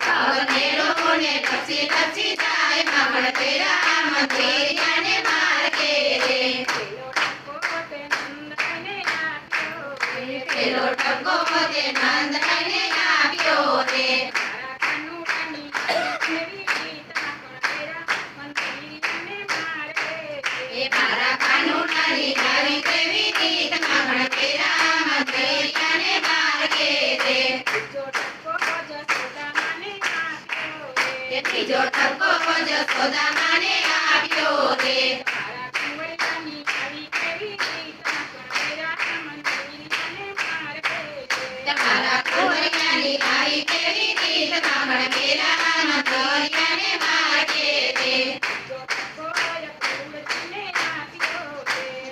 પવને રોને તપસી તપસી જાય મામણ તેરા મંદિર. એ ત્રીજો ટકો જશોદામાને આપ્યો રે મારા મારે તમારા કુંવરિયાની આવી કેવી રીત માખણ કેરા મંદિરિયાને માર્ગે રે જો ટકો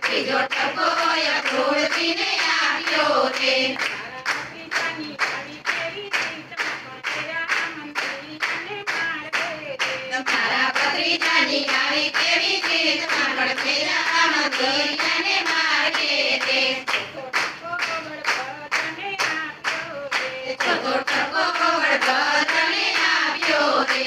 ત્રીજો ટકો યકૃતિને આપ્યો રે રે ચોથો ટકો વળભદ્રને આપ્યો રે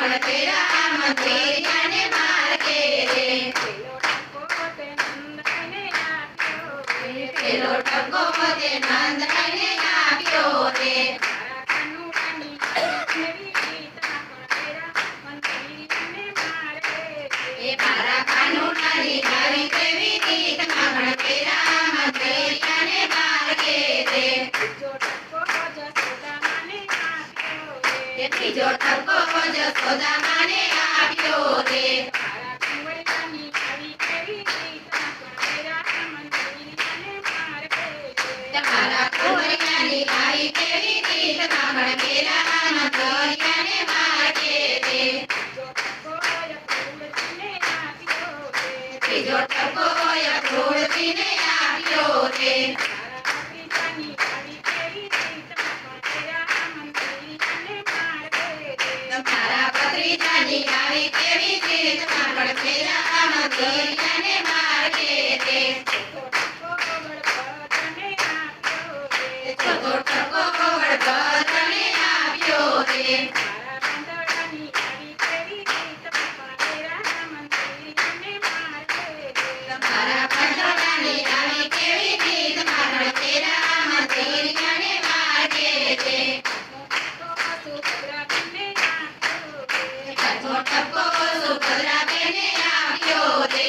તને આપ્યો રે તમારા સ્વામીની આવી કેવી રીત માખણ કેરા મંદિરિયાને માર્ગે રે. પેલો ટકો તે નંદ આપ્યો રે. મારા કાનુડાની આવી કેવી રીત માખણ કેરા મંદિરિયાને માર્ગે રે. ટકો જશોદામાને આપ્યો રે તમારા કુંવરિયાની આવી કેવી રીત છઠ્ઠો ટકો સુભદ્રાબેને આપ્યો રે